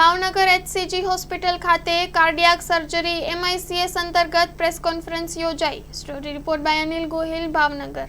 Bhavnagar HCG hospital ખાતે cardiac surgery MICS અંતર્ગત press conference યોજાઈ. Story report by Anil Gohil, Bhavnagar.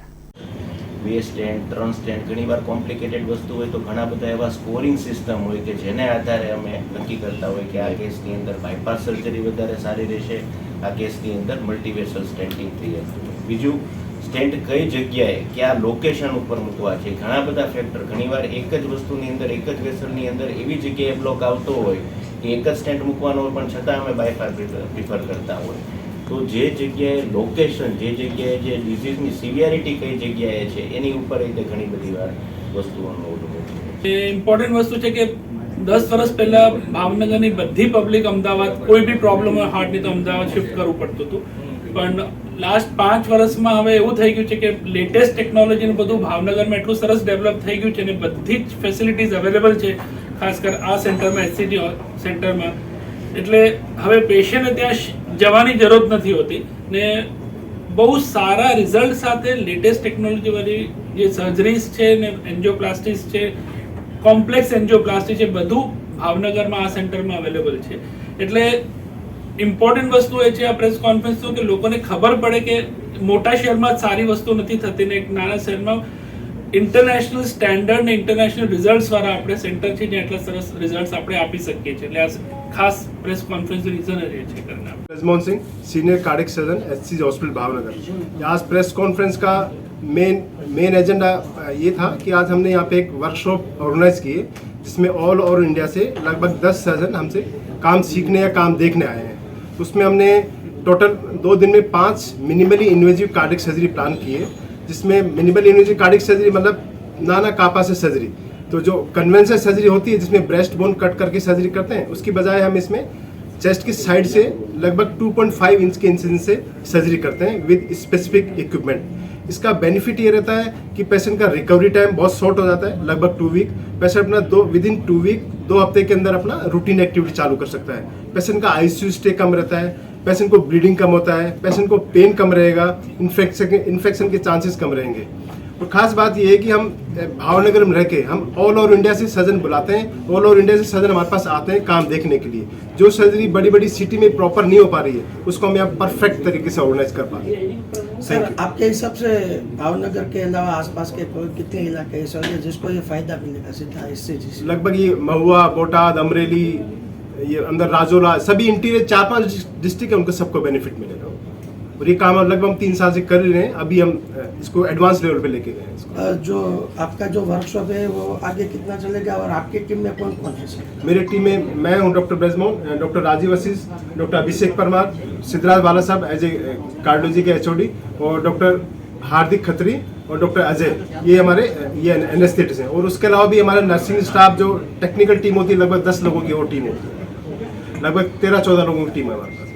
બે stand, ત્રણ સ્ટેન્ડ, ઘણીવાર કોમ્પ્લિકેટેડ વસ્તુ હોય તો ઘણા બધા એવા સ્કોરિંગ સિસ્ટમ હોય કે જેને આધારે અમે નક્કી કરતા હોય કે આ કેસની અંદર બાયપાસ સર્જરી વધારે સારી રહેશે, આ કેસની અંદર મલ્ટીવેસલ સ્ટેન્ટિંગ થઈ જતું બીજું સ્ટેન્ટ કઈ જગ્યાએ કયા લોકેશન ઉપર મૂકવા છે? ઘણા બધા ફેક્ટર ઘણીવાર એક જ વસ્તુની અંદર, એક જ વેસલની અંદર એવી જગ્યાએ બ્લોક આવતો હોય કે એક જ સ્ટેન્ટ મૂકવાનો હોય, પણ છતાં અમે બાયપાસ પ્રિફર કરતા હોય. તો જે જગ્યાએ લોકેશન જે જગ્યાએ જે ડિઝીઝની સિવિયરિટી કઈ જગ્યાએ છે, એની ઉપર રીતે ઘણી બધી વાર વસ્તુઓનો હોય એ ઇમ્પોર્ટન્ટ વસ્તુ છે કે દસ વર્ષ પહેલા ભાવનગરની બધી પબ્લિક અમદાવાદ કોઈ બી પ્રોબ્લેમ હોય હાર્ટની તો અમદાવાદ શિફ્ટ કરવું પડતું હતું. પણ લાસ્ટ પાંચ વર્ષમાં હવે એવું થઈ ગયું છે કે લેટેસ્ટ ટેકનોલોજીનું બધું ભાવનગરમાં એટલું સરસ ડેવલપ થઈ ગયું છે અને બધી જ ફેસિલિટીઝ અવેલેબલ છે, ખાસ કર આ સેન્ટરમાં એસસીટી સેન્ટરમાં એટલે હવે પેશન્ટને ત્યાં જવાની જરૂર નથી હોતી ને બહુ સારા રિઝલ્ટ સાથે લેટેસ્ટ ટેકનોલોજીવાળી જે સર્જરીઝ છે ને એન્જિયોપ્લાસ્ટીસ છે કોમ્પ્લેક્સ એન્જિયોપ્લાસ્ટી છે, બધું ભાવનગરમાં આ સેન્ટરમાં અવેલેબલ છે. એટલે ઇમ્પોર્ટન્ટ વસ્તુ એ છે આ પ્રેસ કોન્ફરન્સનું કે લોકોને ખબર પડે કે મોટા શહેરમાં સારી વસ્તુ નથી થતી ને એક નાના શહેરમાં ઇન્ટરનેશનલ સ્ટેન્ડર્ડ ને ઇન્ટરનેશનલ રિઝલ્ટ્સવાળા આપણે સેન્ટર છે ને એટલા સરસ રિઝલ્ટ્સ આપણે આપી શકીએ છીએ એટલે આ ખાસ પ્રેસ કોન્ફરન્સ રીઝન એ છે કરનાર Rajmohan Singh senior cardiac surgeon H hospital Bhavnagar आज प्रेस कॉन्फ्रेंस का मेन मेन एजेंडा ये था कि आज हमने यहाँ पे एक वर्कशॉप ऑर्गेनाइज किए जिसमें ऑल ओवर इंडिया से लगभग दस सर्जन हमसे काम सीखने या काम देखने आए हैं उसमें हमने टोटल दो दिन में पाँच minimally invasive cardiac surgery plan की है जिसमें मिनिमल इन्वेजिव कार्डिक सर्जरी मतलब नाना कापा से सर्जरी तो जो कन्वेंशनल सर्जरी होती है, जिसमें ब्रेस्ट बोन कट करके सर्जरी करते हैं, उसकी बजाय हम इसमें चेस्ट की साइड से लगभग 2.5 इंच के इंसिजन से सर्जरी करते हैं विद स्पेसिफिक इक्विपमेंट इसका बेनिफिट ये रहता है कि पेशेंट का रिकवरी टाइम बहुत शॉर्ट हो जाता है, लगभग टू वीक पेशेंट अपना दो विद इन टू वीक दो हफ़्ते के अंदर अपना रूटीन एक्टिविटी चालू कर सकता है। पेशेंट का आईसीयू स्टे कम रहता है पेशेंट को ब्लीडिंग कम होता है पेशेंट को पेन कम रहेगा इन्फेक्शन इन्फेक्शन के चांसेस कम रहेंगे। और खास बात यह है कि हम भावनगर में रह के हम ऑल ओवर इंडिया से सर्जन बुलाते हैं ऑल ओवर इंडिया से सर्जन हमारे पास आते हैं काम देखने के लिए। जो सर्जरी बड़ी बड़ी सिटी में प्रॉपर नहीं हो पा रही है, उसको हम यहाँ परफेक्ट तरीके से ऑर्गेनाइज कर पा रहे हैं। सर आपके हिसाब से भावनगर के अलावा आसपास के कोई कितने इलाके ऐसे होंगे जिसको ये फ़ायदा मिलेगा सीधा इससे जिससे लगभग ये महुआ बोटाद अमरेली ये अंदर राजोरा सभी इंटीरियर चार पाँच डिस्ट्रिक्ट है उनको सबको बेनिफिट मिलेगा। और ये काम लगभग हम तीन साल से कर रहे हैं। अभी हम इसको एडवांस लेवल पे लेके गए हैं जो आपका जो वर्कशॉप है वो आगे कितना चलेगा और आपकी टीम में कौन कौन है सर? मेरी टीम में मैं हूँ doctor Brajmohan doctor Rajiv Vashish doctor Abhishek Parmar Siddhraj Bala साहब एज ए कार्डियोलॉजी के एचओडी और डॉक्टर हार्दिक खत्री और डॉक्टर अजय ये हमारे ये एनेस्थेटिस्ट हैं। और उसके अलावा भी हमारे नर्सिंग स्टाफ जो टेक्निकल टीम होती है लगभग दस लोगों की वो टीम होती है। लगभग तेरह चौदह लोगों की टीम है हमारे पास।